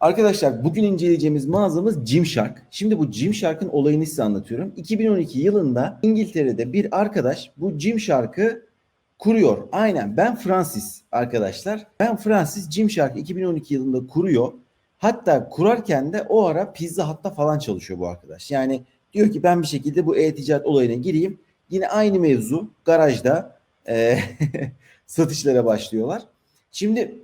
Arkadaşlar bugün inceleyeceğimiz mağazamız Gymshark. Şimdi bu Gymshark'ın olayını size anlatıyorum. 2012 yılında İngiltere'de bir arkadaş bu Gymshark'ı kuruyor. Aynen ben Francis arkadaşlar. Ben Francis Gymshark 2012 yılında kuruyor. Hatta kurarken de o ara Pizza Hut'ta falan çalışıyor bu arkadaş. Yani diyor ki ben bir şekilde bu e-ticaret olayına gireyim. Yine aynı mevzu garajda e, satışlara başlıyorlar. Şimdi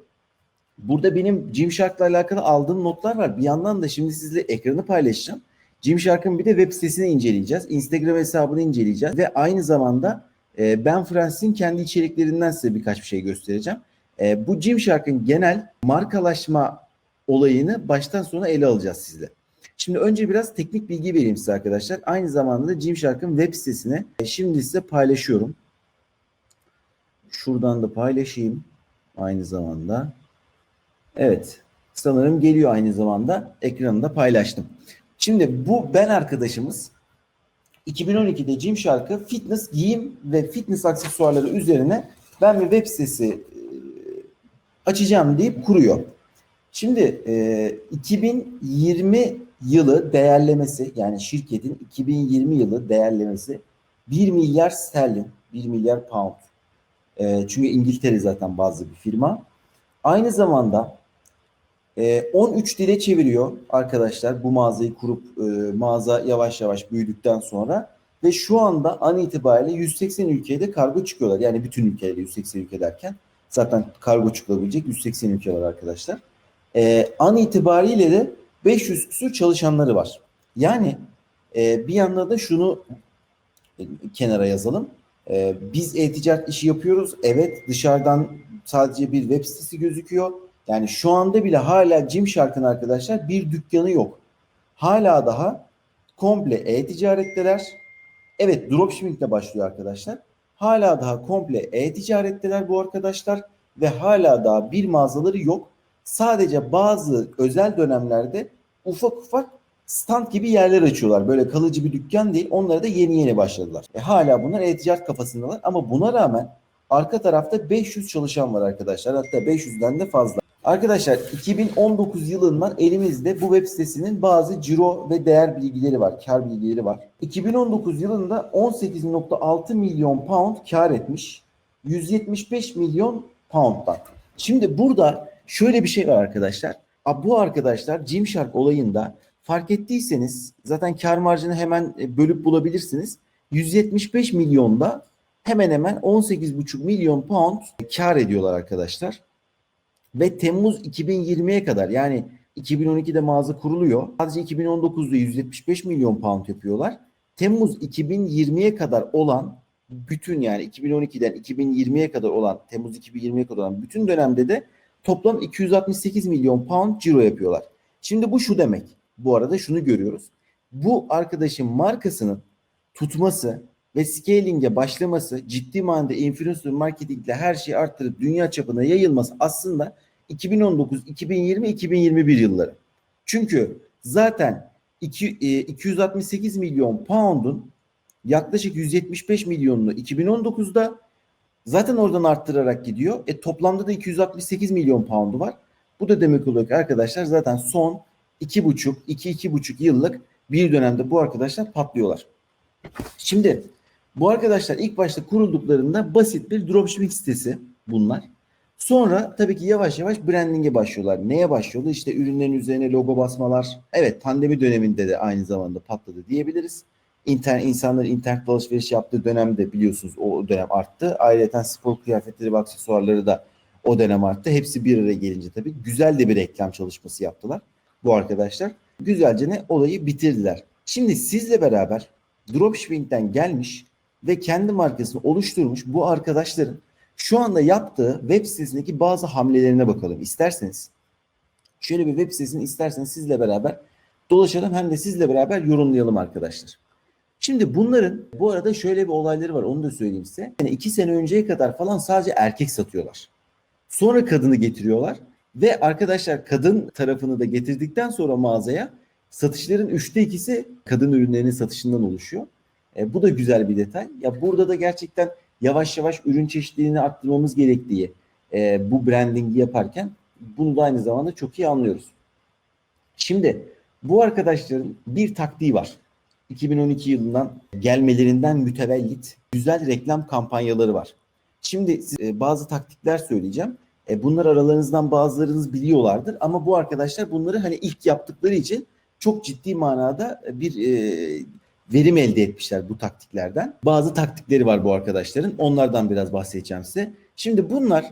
burada benim Gymshark'la alakalı aldığım notlar var. Bir yandan da şimdi sizle ekranı paylaşacağım. Gymshark'ın bir de web sitesini inceleyeceğiz. Instagram hesabını inceleyeceğiz. Ve aynı zamanda e, ben Francis'in kendi içeriklerinden size birkaç bir şey göstereceğim. E, bu Gymshark'ın genel markalaşma olayını baştan sona ele alacağız sizle. Şimdi önce biraz teknik bilgi vereyim size arkadaşlar. Aynı zamanda da Gymshark'ın web sitesini e, şimdi size paylaşıyorum. Şuradan da paylaşayım aynı zamanda. Evet sanırım geliyor aynı zamanda. Ekranında paylaştım. Şimdi bu ben arkadaşımız 2012'de Gymshark'ı fitness giyim ve fitness aksesuarları üzerine ben bir web sitesi e, açacağım deyip kuruyor. Şimdi e, 2020 yılı değerlemesi yani şirketin 2020 yılı değerlemesi 1 milyar sterlin, 1 milyar pound. E, çünkü İngiltere zaten bazı bir firma. Aynı zamanda e, 13 dile çeviriyor arkadaşlar bu mağazayı kurup e, mağaza yavaş yavaş büyüdükten sonra ve şu anda an itibariyle 180 ülkede kargo çıkıyorlar. Yani bütün ülkelerde 180 ülke derken zaten kargo çıkabilecek 180 ülke var arkadaşlar. E, an itibariyle de 500 küsur çalışanları var. Yani e, bir yanda da şunu kenara yazalım. E, biz e-ticaret işi yapıyoruz. Evet dışarıdan sadece bir web sitesi gözüküyor. Yani şu anda bile hala Gymshark'ın arkadaşlar bir dükkanı yok. Hala daha komple e-ticaretteler. Evet dropshipping ile başlıyor arkadaşlar. Hala daha komple e-ticaretteler bu arkadaşlar ve hala daha bir mağazaları yok. Sadece bazı özel dönemlerde ufak ufak stand gibi yerler açıyorlar. Böyle kalıcı bir dükkan değil. Onlara da yeni yeni başladılar. E, hala bunlar e-ticaret kafasındalar ama buna rağmen arka tarafta 500 çalışan var arkadaşlar. Hatta 500'den de fazla. Arkadaşlar 2019 yılından elimizde bu web sitesinin bazı ciro ve değer bilgileri var, kar bilgileri var. 2019 yılında 18.6 milyon pound kar etmiş. 175 milyon pound'dan. Şimdi burada şöyle bir şey var arkadaşlar. Bu arkadaşlar Gymshark olayında fark ettiyseniz zaten kar marjını hemen e, bölüp bulabilirsiniz. 175 milyonda hemen hemen 18,5 milyon pound kar ediyorlar arkadaşlar. Ve Temmuz 2020'ye kadar yani 2012'de mağaza kuruluyor. Sadece 2019'da 175 milyon pound yapıyorlar. Temmuz 2020'ye kadar olan bütün yani 2012'den 2020'ye kadar olan Temmuz 2020'ye kadar olan bütün dönemde de toplam 268 milyon pound ciro yapıyorlar. Şimdi bu şu demek. Bu arada şunu görüyoruz. Bu arkadaşın markasının tutması ve scaling'e başlaması, ciddi manada influencer marketingle her şeyi arttırıp dünya çapına yayılması aslında 2019, 2020, 2021 yılları. Çünkü zaten 2, e, 268 milyon pound'un yaklaşık 175 milyonunu 2019'da zaten oradan arttırarak gidiyor. E toplamda da 268 milyon pound'u var. Bu da demek oluyor ki arkadaşlar zaten son 2,5 2-2,5 yıllık bir dönemde bu arkadaşlar patlıyorlar. Şimdi bu arkadaşlar ilk başta kurulduklarında basit bir dropshipping sitesi bunlar. Sonra tabii ki yavaş yavaş branding'e başlıyorlar. Neye başlıyorlar? İşte ürünlerin üzerine logo basmalar. Evet pandemi döneminde de aynı zamanda patladı diyebiliriz. İnternet, insanların internet alışveriş yaptığı dönemde biliyorsunuz o dönem arttı. Ayrıca spor kıyafetleri ve aksesuarları da o dönem arttı. Hepsi bir araya gelince tabii güzel de bir reklam çalışması yaptılar bu arkadaşlar. Güzelce ne olayı bitirdiler. Şimdi sizle beraber dropshipping'den gelmiş ve kendi markasını oluşturmuş bu arkadaşların şu anda yaptığı web sitesindeki bazı hamlelerine bakalım isterseniz. Şöyle bir web sitesini isterseniz sizle beraber dolaşalım hem de sizle beraber yorumlayalım arkadaşlar. Şimdi bunların bu arada şöyle bir olayları var onu da söyleyeyim size. Yani iki sene önceye kadar falan sadece erkek satıyorlar. Sonra kadını getiriyorlar ve arkadaşlar kadın tarafını da getirdikten sonra mağazaya satışların üçte ikisi kadın ürünlerinin satışından oluşuyor. E, bu da güzel bir detay. Ya burada da gerçekten yavaş yavaş ürün çeşitliliğini arttırmamız gerektiği e, bu brandingi yaparken bunu da aynı zamanda çok iyi anlıyoruz. Şimdi bu arkadaşların bir taktiği var. 2012 yılından gelmelerinden mütevellit güzel reklam kampanyaları var. Şimdi size bazı taktikler söyleyeceğim. E, bunlar aralarınızdan bazılarınız biliyorlardır ama bu arkadaşlar bunları hani ilk yaptıkları için çok ciddi manada bir e, verim elde etmişler bu taktiklerden. Bazı taktikleri var bu arkadaşların. Onlardan biraz bahsedeceğim size. Şimdi bunlar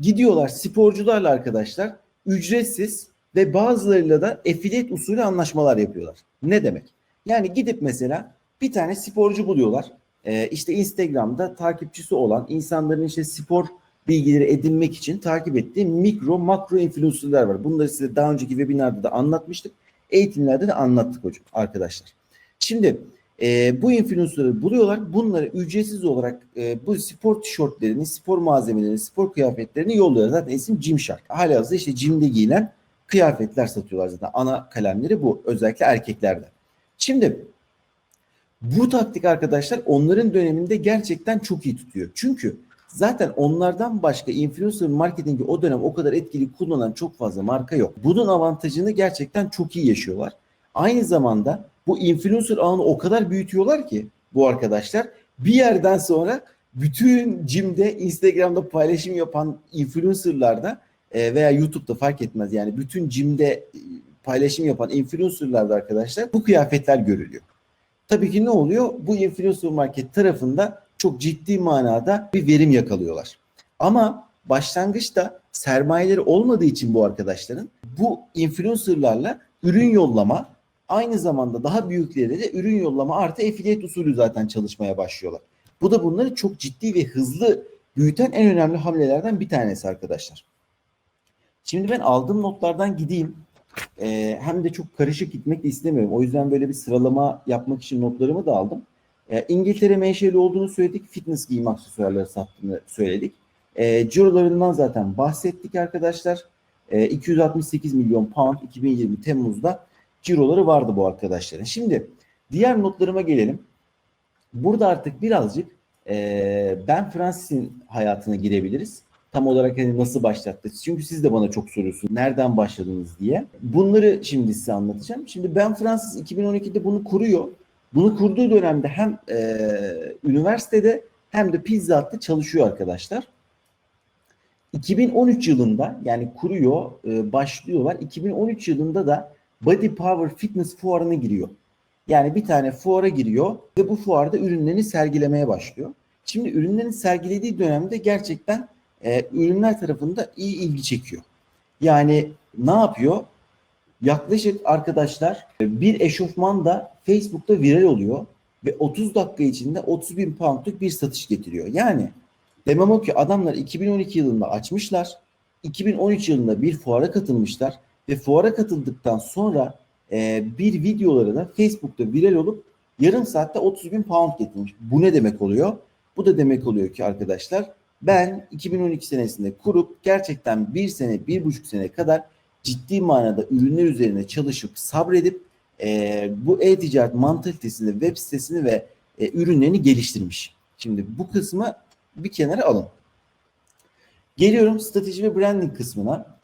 gidiyorlar sporcularla arkadaşlar ücretsiz ve bazılarıyla da affiliate usulü anlaşmalar yapıyorlar. Ne demek? Yani gidip mesela bir tane sporcu buluyorlar. Ee, işte Instagram'da takipçisi olan insanların işte spor bilgileri edinmek için takip ettiği mikro makro influencerlar var. Bunları size daha önceki webinarda da anlatmıştık. Eğitimlerde de anlattık hocam arkadaşlar. Şimdi e, bu influencer'ı buluyorlar. Bunları ücretsiz olarak e, bu spor tişörtlerini, spor malzemelerini, spor kıyafetlerini yolluyorlar. Zaten isim Gymshark. Halihazırda işte Gym'de giyilen kıyafetler satıyorlar zaten. Ana kalemleri bu. Özellikle erkeklerde. Şimdi bu taktik arkadaşlar onların döneminde gerçekten çok iyi tutuyor. Çünkü zaten onlardan başka influencer marketingi o dönem o kadar etkili kullanan çok fazla marka yok. Bunun avantajını gerçekten çok iyi yaşıyorlar. Aynı zamanda bu influencer ağını o kadar büyütüyorlar ki bu arkadaşlar bir yerden sonra bütün cimde Instagram'da paylaşım yapan influencerlarda e, veya YouTube'da fark etmez yani bütün cimde e, paylaşım yapan influencerlarda arkadaşlar bu kıyafetler görülüyor. Tabii ki ne oluyor? Bu influencer market tarafında çok ciddi manada bir verim yakalıyorlar. Ama başlangıçta sermayeleri olmadığı için bu arkadaşların bu influencerlarla ürün yollama aynı zamanda daha büyükleri de ürün yollama artı affiliate usulü zaten çalışmaya başlıyorlar. Bu da bunları çok ciddi ve hızlı büyüten en önemli hamlelerden bir tanesi arkadaşlar. Şimdi ben aldığım notlardan gideyim. Ee, hem de çok karışık gitmek de istemiyorum. O yüzden böyle bir sıralama yapmak için notlarımı da aldım. Ee, İngiltere menşeli olduğunu söyledik. Fitness giyim aksesuarları sattığını söyledik. Ee, cirolarından zaten bahsettik arkadaşlar. Ee, 268 milyon pound 2020 Temmuz'da ciroları vardı bu arkadaşların. Şimdi diğer notlarıma gelelim. Burada artık birazcık e, Ben Francis'in hayatına girebiliriz. Tam olarak hani nasıl başlattı? Çünkü siz de bana çok soruyorsunuz. Nereden başladınız diye. Bunları şimdi size anlatacağım. Şimdi Ben Francis 2012'de bunu kuruyor. Bunu kurduğu dönemde hem e, üniversitede hem de Pizza Hut'ta çalışıyor arkadaşlar. 2013 yılında yani kuruyor, e, başlıyorlar. 2013 yılında da Body Power Fitness fuarına giriyor. Yani bir tane fuara giriyor ve bu fuarda ürünlerini sergilemeye başlıyor. Şimdi ürünlerini sergilediği dönemde gerçekten e, ürünler tarafında iyi ilgi çekiyor. Yani ne yapıyor? Yaklaşık arkadaşlar bir eşofman da Facebook'ta viral oluyor ve 30 dakika içinde 30 bin poundluk bir satış getiriyor. Yani demem o ki adamlar 2012 yılında açmışlar. 2013 yılında bir fuara katılmışlar ve fuara katıldıktan sonra e, bir videoları da Facebook'ta viral olup yarım saatte 30 bin pound getirmiş. Bu ne demek oluyor? Bu da demek oluyor ki arkadaşlar ben 2012 senesinde kurup gerçekten bir sene, bir buçuk sene kadar ciddi manada ürünler üzerine çalışıp sabredip e, bu e-ticaret mantalitesini, web sitesini ve e, ürünlerini geliştirmiş. Şimdi bu kısmı bir kenara alın. Geliyorum strateji ve branding kısmına.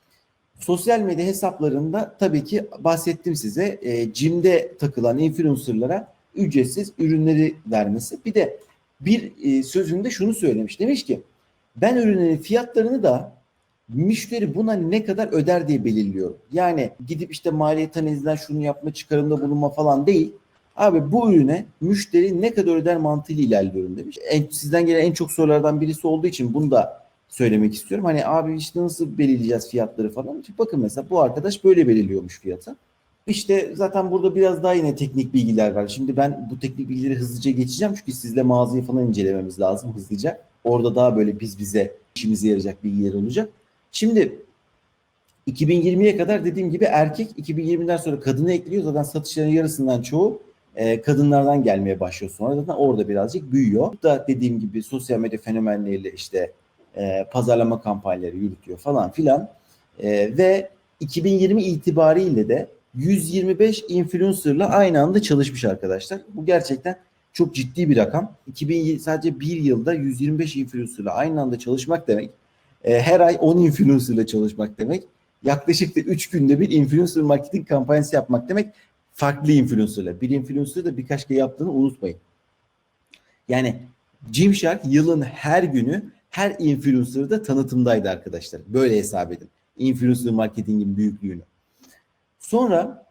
Sosyal medya hesaplarında tabii ki bahsettim size e, cimde takılan influencerlara ücretsiz ürünleri vermesi. Bir de bir e, sözünde şunu söylemiş. Demiş ki ben ürünlerin fiyatlarını da müşteri buna ne kadar öder diye belirliyorum. Yani gidip işte maliyet analizinden şunu yapma çıkarımda bulunma falan değil. Abi bu ürüne müşteri ne kadar öder mantığıyla ilerliyorum demiş. En, sizden gelen en çok sorulardan birisi olduğu için bunu da söylemek istiyorum. Hani abi işte nasıl belirleyeceğiz fiyatları falan. İşte bakın mesela bu arkadaş böyle belirliyormuş fiyatı. İşte zaten burada biraz daha yine teknik bilgiler var. Şimdi ben bu teknik bilgileri hızlıca geçeceğim çünkü sizle mağazayı falan incelememiz lazım hızlıca. Orada daha böyle biz bize işimize yarayacak bilgiler olacak. Şimdi 2020'ye kadar dediğim gibi erkek 2020'den sonra kadını ekliyor. Zaten satışların yarısından çoğu e, kadınlardan gelmeye başlıyor sonra. Zaten orada birazcık büyüyor. Bu da dediğim gibi sosyal medya fenomenleriyle işte e, pazarlama kampanyaları yürütüyor falan filan. E, ve 2020 itibariyle de 125 influencer'la aynı anda çalışmış arkadaşlar. Bu gerçekten çok ciddi bir rakam. 2000 sadece bir yılda 125 influencer'la aynı anda çalışmak demek. E, her ay 10 influencer'la çalışmak demek. yaklaşık da 3 günde bir influencer marketing kampanyası yapmak demek farklı influencerlar. Bir influencer da birkaç kere yaptığını unutmayın. Yani Gymshark yılın her günü her influencer'da tanıtımdaydı arkadaşlar. Böyle hesap edin. Influencer marketingin büyüklüğünü. Sonra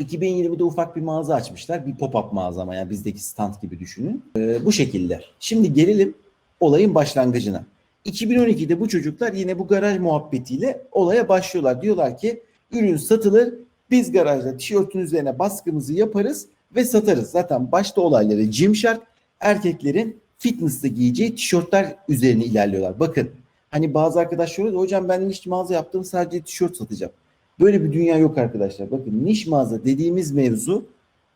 2020'de ufak bir mağaza açmışlar. Bir pop-up mağaza ama yani bizdeki stand gibi düşünün. Ee, bu şekilde. Şimdi gelelim olayın başlangıcına. 2012'de bu çocuklar yine bu garaj muhabbetiyle olaya başlıyorlar. Diyorlar ki ürün satılır. Biz garajda tişörtün üzerine baskımızı yaparız ve satarız. Zaten başta olayları Gymshark erkeklerin fitness'ta giyeceği tişörtler üzerine ilerliyorlar. Bakın hani bazı arkadaşlar diyor hocam ben niş mağaza yaptım sadece tişört satacağım. Böyle bir dünya yok arkadaşlar. Bakın niş mağaza dediğimiz mevzu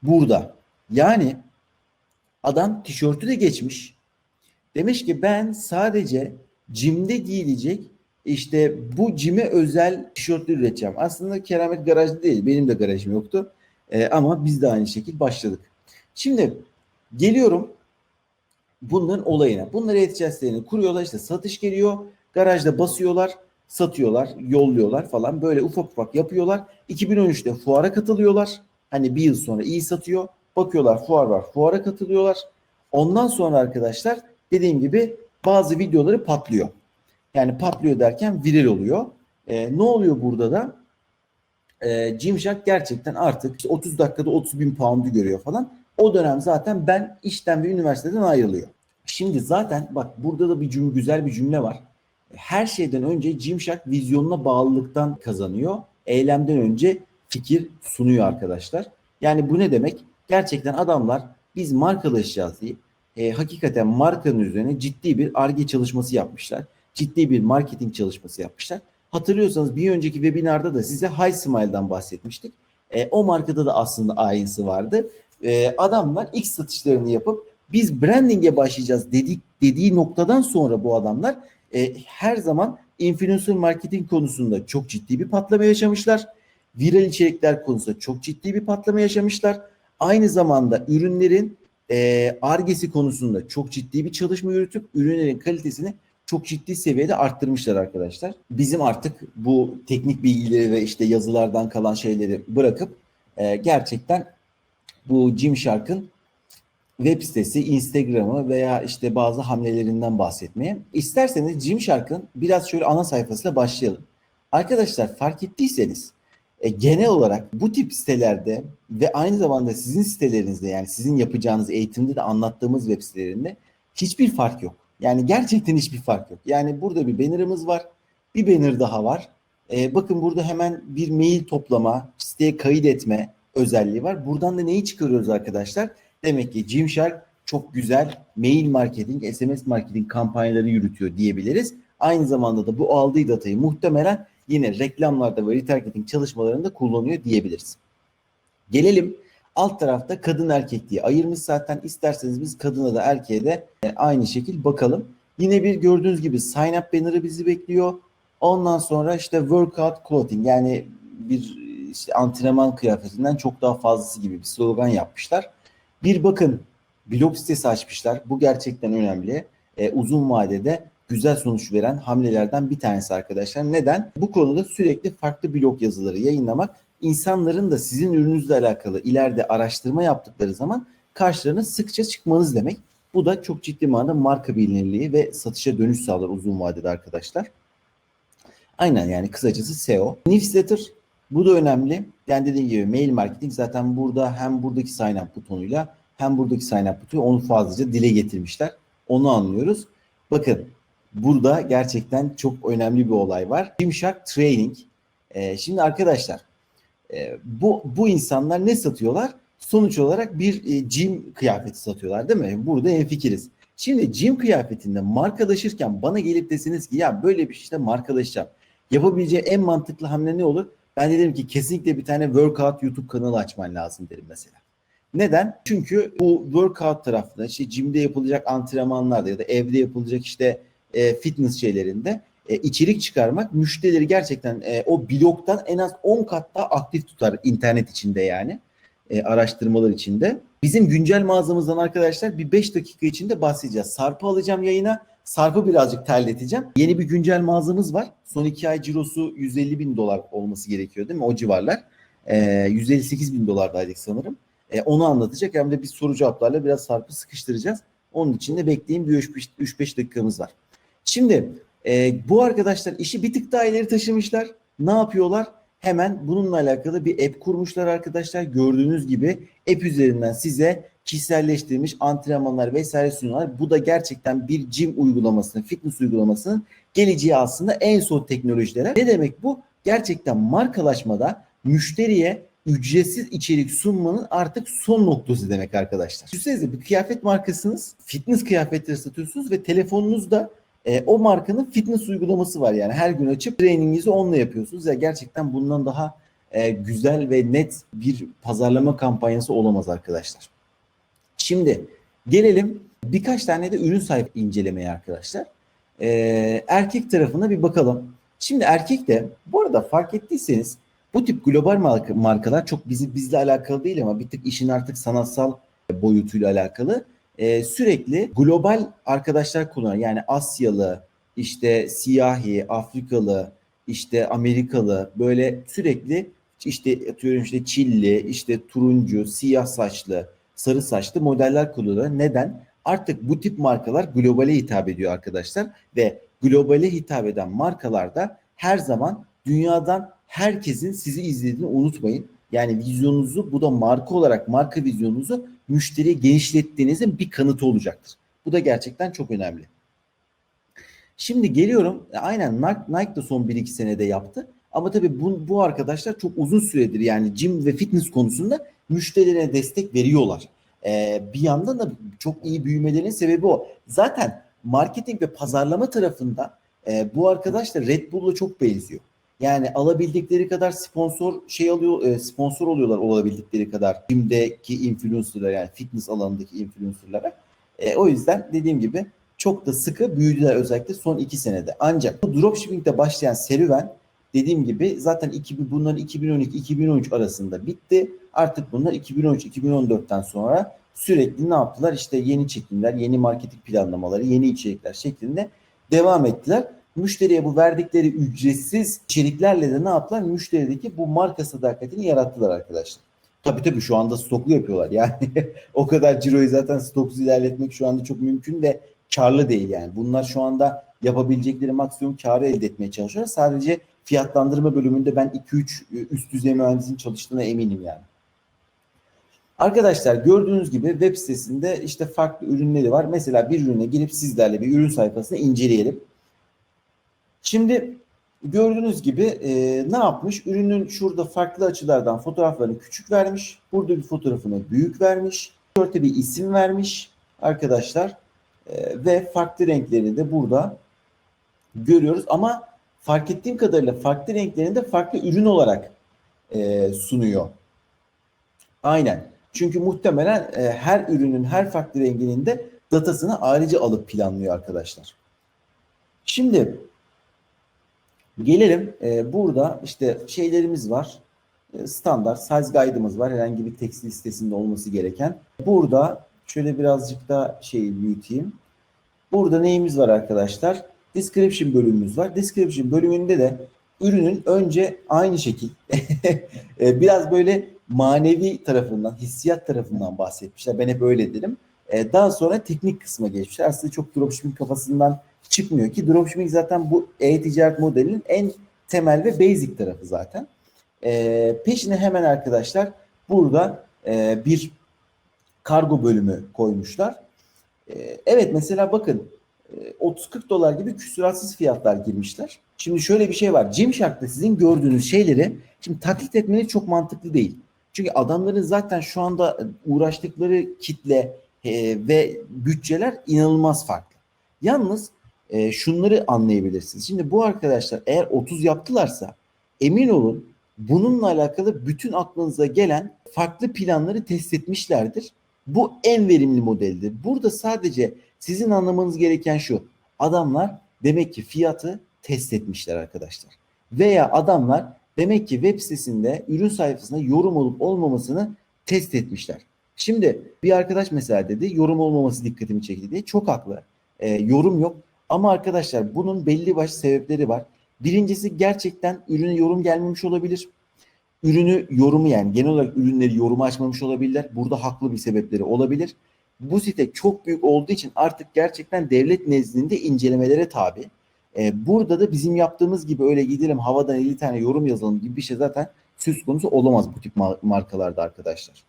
burada. Yani adam tişörtü de geçmiş. Demiş ki ben sadece cimde giyilecek işte bu cime özel tişörtler üreteceğim. Aslında Keramet garajda değil. Benim de garajım yoktu. Ee, ama biz de aynı şekilde başladık. Şimdi geliyorum bunların olayına. Bunları etkileyicilerini kuruyorlar işte satış geliyor. Garajda basıyorlar, satıyorlar, yolluyorlar falan. Böyle ufak ufak yapıyorlar. 2013'te fuara katılıyorlar. Hani bir yıl sonra iyi satıyor. Bakıyorlar fuar var. Fuara katılıyorlar. Ondan sonra arkadaşlar dediğim gibi bazı videoları patlıyor. Yani patlıyor derken viral oluyor. Ee, ne oluyor burada da? Ee, Gymshark gerçekten artık işte 30 dakikada 30 bin pound'u görüyor falan. O dönem zaten ben işten ve üniversiteden ayrılıyor. Şimdi zaten bak burada da bir cümle, güzel bir cümle var. Her şeyden önce Gymshark vizyonuna bağlılıktan kazanıyor. Eylemden önce fikir sunuyor arkadaşlar. Yani bu ne demek? Gerçekten adamlar biz markalaşacağız deyip e, hakikaten markanın üzerine ciddi bir arge çalışması yapmışlar. Ciddi bir marketing çalışması yapmışlar. Hatırlıyorsanız bir önceki webinarda da size High Smile'dan bahsetmiştik. E, o markada da aslında aynısı vardı. E, adamlar ilk satışlarını yapıp biz branding'e başlayacağız dedik dediği noktadan sonra bu adamlar e, her zaman influencer marketing konusunda çok ciddi bir patlama yaşamışlar. Viral içerikler konusunda çok ciddi bir patlama yaşamışlar. Aynı zamanda ürünlerin e, argesi konusunda çok ciddi bir çalışma yürütüp ürünlerin kalitesini çok ciddi seviyede arttırmışlar arkadaşlar. Bizim artık bu teknik bilgileri ve işte yazılardan kalan şeyleri bırakıp e, gerçekten bu Gymshark'ın web sitesi, Instagram'ı veya işte bazı hamlelerinden bahsetmeye. İsterseniz Gymshark'ın biraz şöyle ana sayfasıyla başlayalım. Arkadaşlar fark ettiyseniz e, genel olarak bu tip sitelerde ve aynı zamanda sizin sitelerinizde yani sizin yapacağınız eğitimde de anlattığımız web sitelerinde hiçbir fark yok. Yani gerçekten hiçbir fark yok. Yani burada bir banner'ımız var. Bir banner daha var. E, bakın burada hemen bir mail toplama, siteye kayıt etme özelliği var. Buradan da neyi çıkarıyoruz arkadaşlar? Demek ki Gymshark çok güzel mail marketing, SMS marketing kampanyaları yürütüyor diyebiliriz. Aynı zamanda da bu aldığı datayı muhtemelen yine reklamlarda ve retargeting çalışmalarında kullanıyor diyebiliriz. Gelelim alt tarafta kadın erkek diye ayırmış zaten. İsterseniz biz kadına da erkeğe de e, aynı şekil bakalım. Yine bir gördüğünüz gibi sign up banner'ı bizi bekliyor. Ondan sonra işte workout clothing yani bir işte antrenman kıyafetinden çok daha fazlası gibi bir slogan yapmışlar. Bir bakın blog sitesi açmışlar. Bu gerçekten önemli. E, uzun vadede güzel sonuç veren hamlelerden bir tanesi arkadaşlar. Neden? Bu konuda sürekli farklı blog yazıları yayınlamak insanların da sizin ürününüzle alakalı ileride araştırma yaptıkları zaman karşılarına sıkça çıkmanız demek. Bu da çok ciddi manada marka bilinirliği ve satışa dönüş sağlar uzun vadede arkadaşlar. Aynen yani kısacası SEO. Newsletter bu da önemli. Yani dediğim gibi mail marketing zaten burada hem buradaki sign up butonuyla hem buradaki sign up butonu onu fazlaca dile getirmişler. Onu anlıyoruz. Bakın burada gerçekten çok önemli bir olay var. Gymshark Training. Ee, şimdi arkadaşlar e, bu bu insanlar ne satıyorlar? Sonuç olarak bir e, gym kıyafeti satıyorlar değil mi? Burada en fikiriz. Şimdi gym kıyafetinde markalaşırken bana gelip desiniz ki ya böyle bir işte markalaşacağım. Yapabileceği en mantıklı hamle ne olur? Ben de derim ki kesinlikle bir tane workout YouTube kanalı açman lazım derim mesela. Neden? Çünkü bu workout tarafında işte gym'de yapılacak antrenmanlarda ya da evde yapılacak işte e, fitness şeylerinde e, içerik çıkarmak müşterileri gerçekten e, o blogdan en az 10 kat daha aktif tutar internet içinde yani e, araştırmalar içinde. Bizim güncel mağazamızdan arkadaşlar bir 5 dakika içinde bahsedeceğiz. Sarp'ı alacağım yayına. Sarp'ı birazcık terleteceğim. Yeni bir güncel mağazamız var. Son iki ay cirosu 150 bin dolar olması gerekiyor değil mi? O civarlar. Ee, 158 bin dolardaydık sanırım. Ee, onu anlatacak. Hem de biz soru cevaplarla biraz Sarp'ı sıkıştıracağız. Onun için de bekleyin bir 3-5 dakikamız var. Şimdi e, bu arkadaşlar işi bir tık daha ileri taşımışlar. Ne yapıyorlar? Hemen bununla alakalı bir app kurmuşlar arkadaşlar. Gördüğünüz gibi app üzerinden size kişiselleştirilmiş antrenmanlar vesaire sunuyorlar. Bu da gerçekten bir gym uygulamasının, fitness uygulamasının geleceği aslında en son teknolojilere. Ne demek bu? Gerçekten markalaşmada müşteriye ücretsiz içerik sunmanın artık son noktası demek arkadaşlar. Düşünsenize bir kıyafet markasınız, fitness kıyafetleri satıyorsunuz ve telefonunuzda e, o markanın fitness uygulaması var yani her gün açıp traininginizi onunla yapıyorsunuz. Ya gerçekten bundan daha e, güzel ve net bir pazarlama kampanyası olamaz arkadaşlar. Şimdi gelelim birkaç tane de ürün sayfa incelemeye arkadaşlar. E, erkek tarafına bir bakalım. Şimdi erkek de bu arada fark ettiyseniz bu tip global marka, markalar çok bizi bizle alakalı değil ama bir tık işin artık sanatsal boyutuyla alakalı e, sürekli global arkadaşlar kullanan yani Asyalı, işte siyahi, Afrikalı, işte Amerikalı böyle sürekli işte atıyorum işte Çilli, işte turuncu, siyah saçlı, sarı saçlı modeller kullanıyor. Neden? Artık bu tip markalar globale hitap ediyor arkadaşlar ve globale hitap eden markalarda her zaman dünyadan herkesin sizi izlediğini unutmayın. Yani vizyonunuzu bu da marka olarak marka vizyonunuzu müşteriye genişlettiğinizin bir kanıtı olacaktır. Bu da gerçekten çok önemli. Şimdi geliyorum. Aynen Nike, Nike de son 1-2 senede yaptı. Ama tabii bu, bu arkadaşlar çok uzun süredir yani gym ve fitness konusunda müşterilerine destek veriyorlar. Ee, bir yandan da çok iyi büyümelerinin sebebi o. Zaten marketing ve pazarlama tarafında e, bu arkadaşlar Red Bull'la çok benziyor. Yani alabildikleri kadar sponsor şey alıyor, e, sponsor oluyorlar olabildikleri kadar gym'deki influencerlar yani fitness alanındaki influencerlara. E, o yüzden dediğim gibi çok da sıkı büyüdüler özellikle son iki senede. Ancak bu dropshipping'de başlayan serüven dediğim gibi zaten 2000, bunların 2012-2013 arasında bitti. Artık bunlar 2013-2014'ten sonra sürekli ne yaptılar? İşte yeni çekimler, yeni marketing planlamaları, yeni içerikler şeklinde devam ettiler. Müşteriye bu verdikleri ücretsiz içeriklerle de ne yaptılar? Müşterideki bu marka sadakatini yarattılar arkadaşlar. Tabii tabii şu anda stoklu yapıyorlar. Yani o kadar ciroyu zaten stoksuz ilerletmek şu anda çok mümkün ve karlı değil yani. Bunlar şu anda yapabilecekleri maksimum karı elde etmeye çalışıyorlar. Sadece fiyatlandırma bölümünde ben 2-3 üst düzey mühendisin çalıştığına eminim yani. Arkadaşlar gördüğünüz gibi web sitesinde işte farklı ürünleri var. Mesela bir ürüne girip sizlerle bir ürün sayfasını inceleyelim. Şimdi gördüğünüz gibi e, ne yapmış? Ürünün şurada farklı açılardan fotoğraflarını küçük vermiş. Burada bir fotoğrafını büyük vermiş. Tişörte bir isim vermiş arkadaşlar. E, ve farklı renklerini de burada görüyoruz. Ama fark ettiğim kadarıyla farklı renklerini de farklı ürün olarak e, sunuyor. Aynen. Çünkü muhtemelen e, her ürünün her farklı renginin de datasını ayrıca alıp planlıyor arkadaşlar. Şimdi Gelelim e, burada işte şeylerimiz var. E, standart size guide'ımız var. Herhangi bir tekstil listesinde olması gereken. Burada şöyle birazcık da şey büyüteyim. Burada neyimiz var arkadaşlar? Description bölümümüz var. Description bölümünde de ürünün önce aynı şekil e, biraz böyle manevi tarafından, hissiyat tarafından bahsetmişler. Ben hep öyle dedim. E, daha sonra teknik kısma geçmişler. Aslında çok dropshipping kafasından çıkmıyor ki dropshipping zaten bu e-ticaret modelinin en temel ve basic tarafı zaten. E, peşine hemen arkadaşlar burada bir kargo bölümü koymuşlar. Evet mesela bakın 30-40 dolar gibi küsuratsız fiyatlar girmişler. Şimdi şöyle bir şey var. Gymshark'ta sizin gördüğünüz şeyleri şimdi taklit etmeniz çok mantıklı değil. Çünkü adamların zaten şu anda uğraştıkları kitle e, ve bütçeler inanılmaz farklı. Yalnız e, şunları anlayabilirsiniz. Şimdi bu arkadaşlar eğer 30 yaptılarsa emin olun bununla alakalı bütün aklınıza gelen farklı planları test etmişlerdir. Bu en verimli modeldir. Burada sadece sizin anlamanız gereken şu. Adamlar demek ki fiyatı test etmişler arkadaşlar. Veya adamlar demek ki web sitesinde ürün sayfasında yorum olup olmamasını test etmişler. Şimdi bir arkadaş mesela dedi yorum olmaması dikkatimi çekti diye çok haklı. E, yorum yok Ama arkadaşlar bunun belli başlı sebepleri var. Birincisi gerçekten ürüne yorum gelmemiş olabilir. Ürünü yorumu yani genel olarak ürünleri yorumu açmamış olabilirler. Burada haklı bir sebepleri olabilir. Bu site çok büyük olduğu için artık gerçekten devlet nezdinde incelemelere tabi. Ee, burada da bizim yaptığımız gibi öyle gidelim havadan 50 tane yorum yazalım gibi bir şey zaten söz konusu olamaz bu tip markalarda arkadaşlar.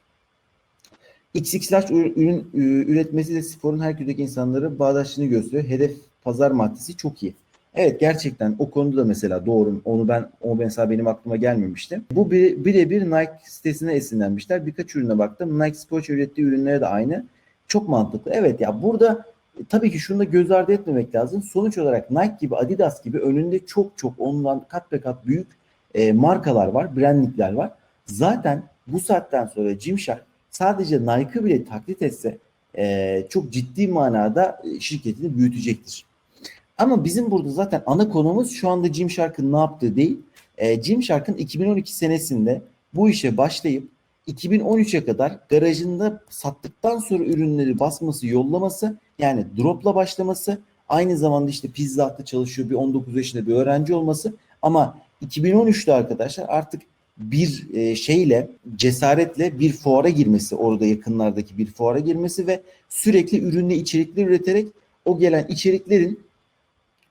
XXL ürün üretmesi de sporun her türdeki insanları bağdaşlığını gösteriyor. Hedef pazar maddesi çok iyi. Evet gerçekten o konuda da mesela doğru. Onu ben o mesela benim aklıma gelmemişti. Bu birebir Nike sitesine esinlenmişler. Birkaç ürüne baktım. Nike Sports ürettiği ürünlere de aynı. Çok mantıklı. Evet ya burada e, tabii ki şunu da göz ardı etmemek lazım. Sonuç olarak Nike gibi Adidas gibi önünde çok çok ondan kat be kat büyük e, markalar var, brandlikler var. Zaten bu saatten sonra Gymshark sadece Nike'ı bile taklit etse e, çok ciddi manada e, şirketini büyütecektir. Ama bizim burada zaten ana konumuz şu anda Gymshark'ın ne yaptığı değil. E, Gymshark'ın 2012 senesinde bu işe başlayıp 2013'e kadar garajında sattıktan sonra ürünleri basması, yollaması yani dropla başlaması aynı zamanda işte pizza hattı çalışıyor bir 19 yaşında bir öğrenci olması ama 2013'te arkadaşlar artık bir e, şeyle cesaretle bir fuara girmesi orada yakınlardaki bir fuara girmesi ve sürekli ürünle içerikler üreterek o gelen içeriklerin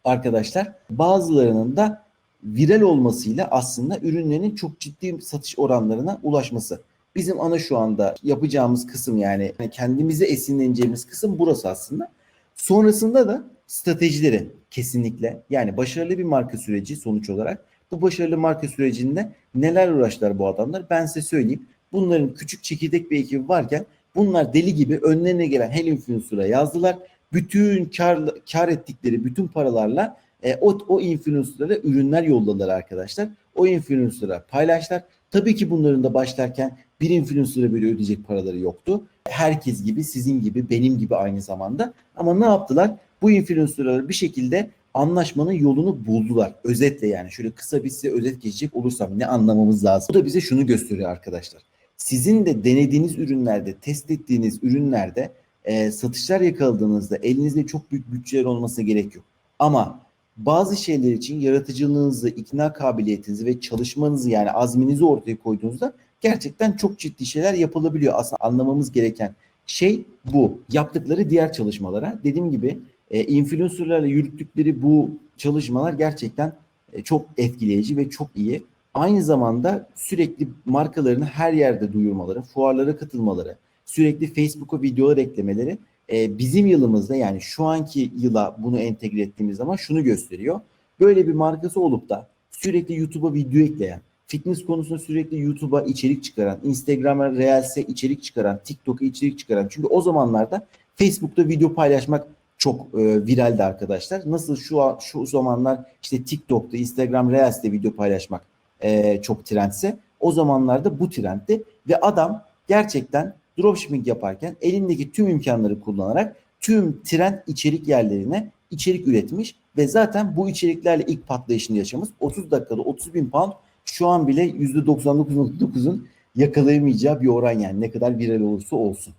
arkadaşlar bazılarının da viral olmasıyla aslında ürünlerin çok ciddi satış oranlarına ulaşması. Bizim ana şu anda yapacağımız kısım yani kendimize esinleneceğimiz kısım burası aslında. Sonrasında da stratejileri kesinlikle yani başarılı bir marka süreci sonuç olarak bu başarılı marka sürecinde neler uğraştılar bu adamlar ben size söyleyeyim. Bunların küçük çekirdek bir ekibi varken bunlar deli gibi önlerine gelen her influencer'a yazdılar. Bütün kar, kar ettikleri bütün paralarla e, o, o influencer'lara ürünler yolladılar arkadaşlar. O influencer'lara paylaştılar. Tabii ki bunların da başlarken bir influencer'a böyle ödeyecek paraları yoktu. Herkes gibi, sizin gibi, benim gibi aynı zamanda. Ama ne yaptılar? Bu influencer'ları bir şekilde anlaşmanın yolunu buldular. Özetle yani şöyle kısa bir size özet geçecek olursam ne anlamamız lazım? Bu da bize şunu gösteriyor arkadaşlar. Sizin de denediğiniz ürünlerde, test ettiğiniz ürünlerde e, satışlar yakaladığınızda elinizde çok büyük bütçeler olması gerek yok. Ama bazı şeyler için yaratıcılığınızı, ikna kabiliyetinizi ve çalışmanızı yani azminizi ortaya koyduğunuzda gerçekten çok ciddi şeyler yapılabiliyor. Aslında anlamamız gereken şey bu. Yaptıkları diğer çalışmalara dediğim gibi e, influencerlarla yürüttükleri bu çalışmalar gerçekten e, çok etkileyici ve çok iyi. Aynı zamanda sürekli markalarını her yerde duyurmaları, fuarlara katılmaları, sürekli Facebook'a videolar eklemeleri e, bizim yılımızda yani şu anki yıla bunu entegre ettiğimiz zaman şunu gösteriyor. Böyle bir markası olup da sürekli YouTube'a video ekleyen, fitness konusunda sürekli YouTube'a içerik çıkaran, Instagram'a Reels'e içerik çıkaran, TikTok'a içerik çıkaran. Çünkü o zamanlarda Facebook'ta video paylaşmak çok e, viraldi arkadaşlar. Nasıl şu şu zamanlar işte TikTok'ta, Instagram Reels'te video paylaşmak e, çok trendse o zamanlarda bu trendti ve adam gerçekten dropshipping yaparken elindeki tüm imkanları kullanarak tüm trend içerik yerlerine içerik üretmiş ve zaten bu içeriklerle ilk patlayışını yaşamış. 30 dakikada 30 bin pound şu an bile %99.9'un yakalayamayacağı bir oran yani ne kadar viral olursa olsun.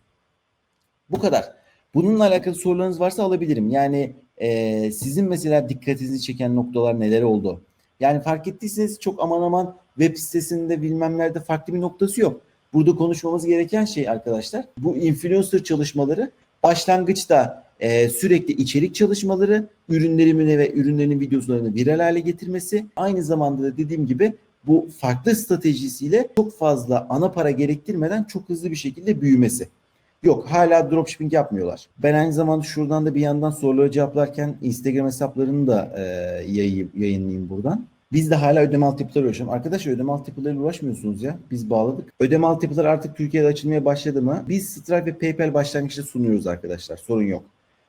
Bu kadar. Bununla alakalı sorularınız varsa alabilirim. Yani e, sizin mesela dikkatinizi çeken noktalar neler oldu? Yani fark ettiyseniz çok aman aman web sitesinde bilmem nerede farklı bir noktası yok. Burada konuşmamız gereken şey arkadaşlar bu influencer çalışmaları başlangıçta e, sürekli içerik çalışmaları, ürünlerimine ve ürünlerinin videolarını viral hale getirmesi, aynı zamanda da dediğim gibi bu farklı stratejisiyle çok fazla ana para gerektirmeden çok hızlı bir şekilde büyümesi. Yok hala dropshipping yapmıyorlar. Ben aynı zamanda şuradan da bir yandan soruları cevaplarken Instagram hesaplarını da e, yayı, yayınlayayım buradan. Biz de hala ödeme altyapıları uğraşıyoruz. Arkadaşlar ödeme altyapılarıyla uğraşmıyorsunuz ya. Biz bağladık. Ödeme altyapıları artık Türkiye'de açılmaya başladı mı? Biz Stripe ve PayPal başlangıçta sunuyoruz arkadaşlar. Sorun yok.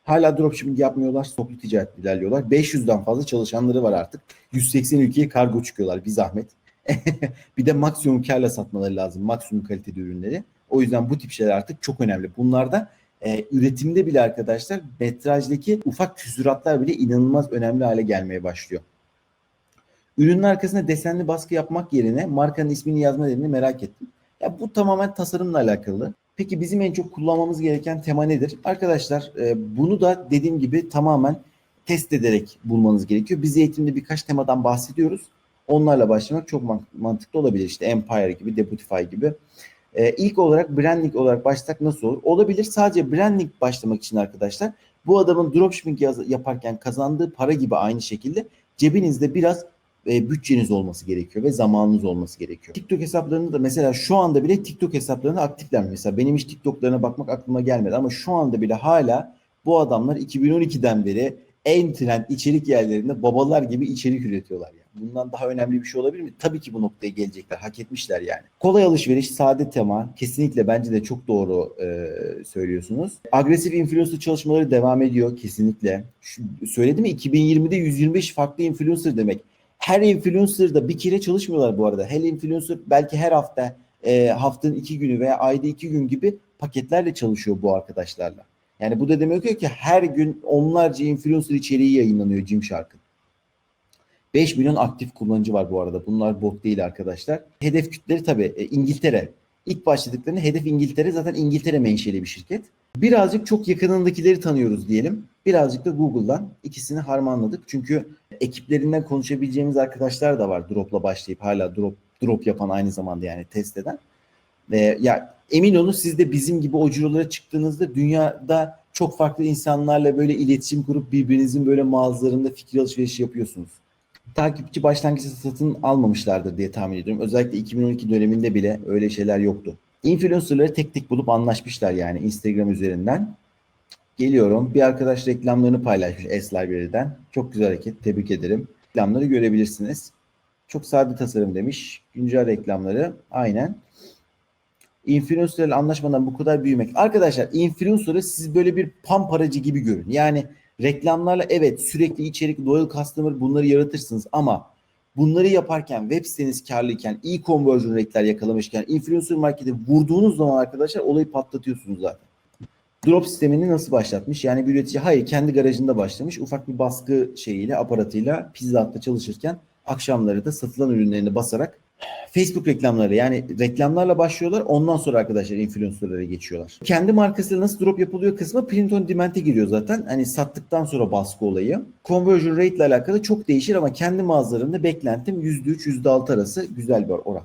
Hala dropshipping yapmıyorlar. Toplu ticaret ilerliyorlar. 500'den fazla çalışanları var artık. 180 ülkeye kargo çıkıyorlar. Bir zahmet. bir de maksimum karla satmaları lazım. Maksimum kaliteli ürünleri. O yüzden bu tip şeyler artık çok önemli. Bunlarda e, üretimde bile arkadaşlar metrajdaki ufak küsuratlar bile inanılmaz önemli hale gelmeye başlıyor. Ürünün arkasına desenli baskı yapmak yerine markanın ismini yazma nedenini merak ettim. Ya bu tamamen tasarımla alakalı. Peki bizim en çok kullanmamız gereken tema nedir? Arkadaşlar e, bunu da dediğim gibi tamamen test ederek bulmanız gerekiyor. Biz eğitimde birkaç temadan bahsediyoruz. Onlarla başlamak çok man- mantıklı olabilir. İşte Empire gibi, Deputify gibi. Ee, ilk olarak branding olarak başlasak nasıl olur? Olabilir. Sadece branding başlamak için arkadaşlar bu adamın dropshipping yaparken kazandığı para gibi aynı şekilde cebinizde biraz e, bütçeniz olması gerekiyor ve zamanınız olması gerekiyor. TikTok hesaplarını da mesela şu anda bile TikTok hesaplarını aktifler. Mesela benim hiç TikTok'larına bakmak aklıma gelmedi ama şu anda bile hala bu adamlar 2012'den beri en trend içerik yerlerinde babalar gibi içerik üretiyorlar yani. Bundan daha önemli bir şey olabilir mi? Tabii ki bu noktaya gelecekler. Hak etmişler yani. Kolay alışveriş, sade tema. Kesinlikle bence de çok doğru e, söylüyorsunuz. Agresif influencer çalışmaları devam ediyor kesinlikle. Şu, söyledim mi 2020'de 125 farklı influencer demek. Her influencer da bir kere çalışmıyorlar bu arada. Her influencer belki her hafta e, haftanın iki günü veya ayda iki gün gibi paketlerle çalışıyor bu arkadaşlarla. Yani bu da demek ki her gün onlarca influencer içeriği yayınlanıyor Gymshark'ın. 5 milyon aktif kullanıcı var bu arada. Bunlar bot değil arkadaşlar. Hedef kütleri tabii e, İngiltere. İlk başladıklarında hedef İngiltere zaten İngiltere menşeli bir şirket. Birazcık çok yakınındakileri tanıyoruz diyelim. Birazcık da Google'dan ikisini harmanladık. Çünkü ekiplerinden konuşabileceğimiz arkadaşlar da var. Drop'la başlayıp hala drop drop yapan aynı zamanda yani test eden. Ee, ya emin olun siz de bizim gibi o cirolara çıktığınızda dünyada çok farklı insanlarla böyle iletişim kurup birbirinizin böyle mağazalarında fikir alışverişi yapıyorsunuz. Takipçi başlangıçta satın almamışlardır diye tahmin ediyorum. Özellikle 2012 döneminde bile öyle şeyler yoktu. Influencerları tek tek bulup anlaşmışlar yani Instagram üzerinden. Geliyorum. Bir arkadaş reklamlarını paylaşmış S-Library'den. Çok güzel hareket. Tebrik ederim. Reklamları görebilirsiniz. Çok sade tasarım demiş. Güncel reklamları. Aynen. Influencer'la anlaşmadan bu kadar büyümek. Arkadaşlar influencer'ı siz böyle bir pamparacı gibi görün. Yani reklamlarla evet sürekli içerik, loyal customer bunları yaratırsınız ama bunları yaparken web siteniz karlıyken, e-conversion rate'ler yakalamışken, influencer markete vurduğunuz zaman arkadaşlar olayı patlatıyorsunuz zaten. Drop sistemini nasıl başlatmış? Yani bir üretici hayır kendi garajında başlamış. Ufak bir baskı şeyiyle, aparatıyla Pizza Hut'ta çalışırken akşamları da satılan ürünlerini basarak Facebook reklamları yani reklamlarla başlıyorlar. Ondan sonra arkadaşlar influencerlara geçiyorlar. Kendi markasıyla nasıl drop yapılıyor kısmı print on demand'e giriyor zaten. Hani sattıktan sonra baskı olayı. Conversion rate ile alakalı çok değişir ama kendi mağazalarında beklentim %3 %6 arası güzel bir oran.